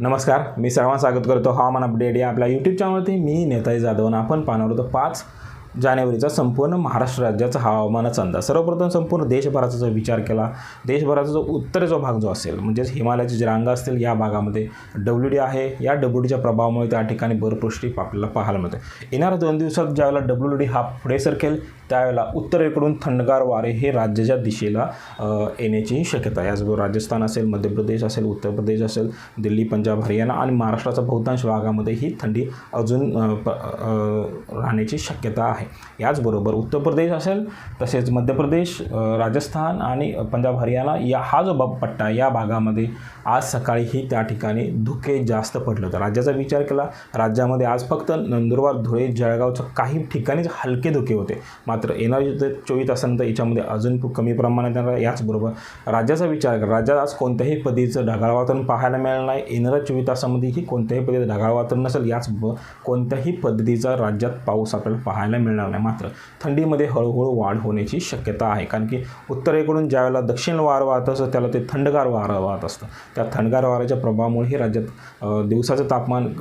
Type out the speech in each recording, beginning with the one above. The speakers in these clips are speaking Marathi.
नमस्कार मी सर्वांना स्वागत करतो हवामान अपडेट या आपल्या यूट्यूब चॅनलवरती मी नेताजी जाधव आणि आपण पाहणार होतो पाच जानेवारीचा संपूर्ण महाराष्ट्र राज्याचा हवामानाचा अंदाज. सर्वप्रथम संपूर्ण देशभराचा जर विचार केला देशभराचा जो उत्तरेचा भाग जो असेल म्हणजेच हिमालयाची जे रांगा असतील या भागामध्ये डब्ल्यू डी आहे. या डब्ल्यू डीच्या प्रभावामुळे त्या ठिकाणी बर्फवृष्टी आपल्याला पाहायला मिळते. येणाऱ्या दोन दिवसात ज्यावेळेला डब्ल्यू डी हा पुढे सरकेल त्यावेळेला उत्तरेकडून थंडगार वारे हे राज्याच्या दिशेला येण्याची शक्यता आहे. याचबरोबर राजस्थान असेल मध्य प्रदेश असेल उत्तर प्रदेश असेल दिल्ली पंजाब हरियाणा आणि महाराष्ट्राच्या बहुतांश भागामध्ये ही थंडी अजून प- राहण्याची शक्यता आहे. याचबरोबर उत्तर प्रदेश असेल तसेच मध्य प्रदेश राजस्थान आणि पंजाब हरियाणा या हा जो ब- पट्टा या भागामध्ये आज सकाळीही त्या ठिकाणी धुके जास्त पडले होते. राज्याचा विचार केला राज्यामध्ये आज फक्त नंदुरबार धुळे जळगावचं काही ठिकाणीच हलके धुके होते. मात्र येणारे जे चोवीस तासानंतर याच्यामध्ये अजून खूप कमी प्रमाणात येणार याचबरोबर राज्याचा विचार करा राज्यात आज कोणत्याही पद्धतीचं ढगाळ वातावरण पाहायला मिळालं नाही. येणाऱ्या चोवीस तासामध्येही कोणत्याही पद्धतीचं ढगाळ वातावरण नसेल याचबरोबर कोणत्याही पद्धतीचा राज्यात पाऊस आपल्याला पाहायला मिळणार नाही. मात्र थंडीमध्ये हळूहळू वाढ होण्याची शक्यता आहे. कारण की उत्तरेकडून ज्यावेळेला दक्षिण वारं वाहत असतं त्याला ते थंडगार वारं वाहत असतं. त्या थंडगार वाऱ्याच्या प्रभावामुळेही राज्यात दिवसाचं तापमान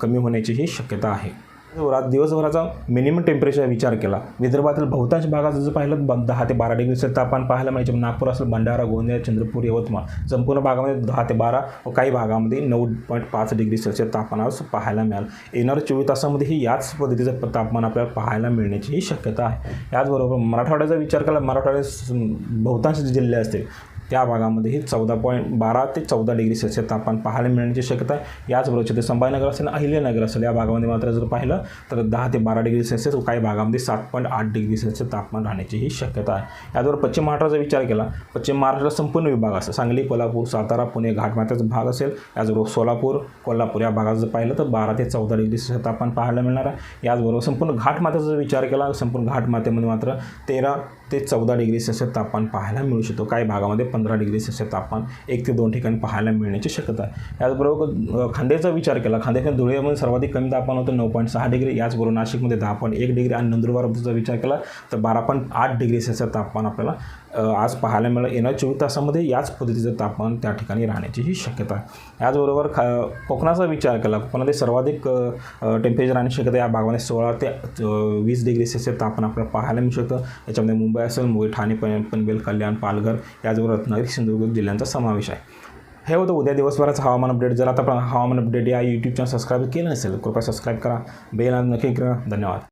कमी होण्याचीही शक्यता आहे. रात दिवसभराचा मिनिमम टेम्परेचर विचार केला. विदर्भातील बहुतांश भागात जर पाहिलं ब- दहा ते बारा डिग्री तापमान पाहायला मिळायचे. नागपूर असेल भंडारा गोंदिया चंद्रपूर यवतमाळ. संपूर्ण भागामध्ये दहा ते बारा व काही भागामध्ये नऊ पॉईंट पाच डिग्री सेल्सिअस तापमान पाहायला मिळालं. येणाऱ्या चोवीस तासामध्येही याच पद्धतीचं तापमान आपल्याला पाहायला मिळण्याची शक्यता आहे. याचबरोबर मराठवाड्याचा विचार केला मराठवाड्यात बहुतांश जे जिल्हे असतील त्या भागामध्येही चौदा पॉईंट बारा ते चौदा डिग्री सेल्सिअस तापमान पाहायला मिळण्याची शक्यता आहे. याचबरोबर छत्रपती संभाजीनगर असेल अहिल्यानगर असेल या भागामध्ये मात्र जर पाहिलं तर दहा ते बारा डिग्री सेल्सिअस व काही भागामध्ये सात पॉईंट आठ डिग्री सेल्सिअस तापमान राहण्याचीही शक्यता आहे. याचबरोबर पश्चिम महाराष्ट्राचा विचार केला पश्चिम महाराष्ट्राचा संपूर्ण विभाग असं सांगली कोल्हापूर सातारा पुणे घाटमाथ्याचा भाग असेल याचबरोबर सोलापूर कोल्हापूर या भागात जर पाहिलं तर बारा ते चौदा डिग्री सेल्सिअस तापमान पाहायला मिळणार आहे. याचबरोबर संपूर्ण घाटमाथ्याचा जर विचार केला संपूर्ण घाटमाथ्यामध्ये मात्र तेरा ते चौदा डिग्री सेल्सिअस तापमान पाहायला मिळू शकतो. काही भागामध्ये पंधरा डिग्री सेल्सिअस तापमान एक ते दोन ठिकाणी पाहायला मिळण्याची शक्यता आहे. याचबरोबर खांदेचा खांद्याचा विचार केला. खांद्याच्या धुळेमध्ये सर्वाधिक कमी तापमान होतं नऊ पॉईंट सहा डिग्री. याचबरोबर नाशिकमध्ये दहा पॉईंट एक डिग्री आणि नंदुरबारचा विचार केला तर बारा पॉईंट आठ डिग्री सेल्सिअस तापमान आपल्याला आज पाहायला मिळेल. येणाऱ्या चोवीस तासामध्ये याच पद्धतीचं तापमान त्या ठिकाणी राहण्याची ही शक्यता आहे. याचबरोबर खा कोकणाचा विचार केला. कोकणामध्ये सर्वाधिक टेम्परेचर राहण्याची शक्यता या भागामध्ये सोळा ते वीस डिग्री सेल्सिअस तापमान आपल्याला पाहायला मिळू शकतं. याच्यामध्ये मुंबई असेल मुंबई ठाणे पन पनवेल कल्याण पालघर याचबरोबर रत्नागिरी सिंधुदुर्ग जिल्ह्यांचा समावेश आहे. हे होतं उद्या दिवसभराचं हवामान अपडेट जर आता आपण हवामान अपडेट या यूट्यूब चॅनल सबस्क्राईब केलं नसेल कृपया सबस्क्राईब करा. बेल नक्की करा. धन्यवाद.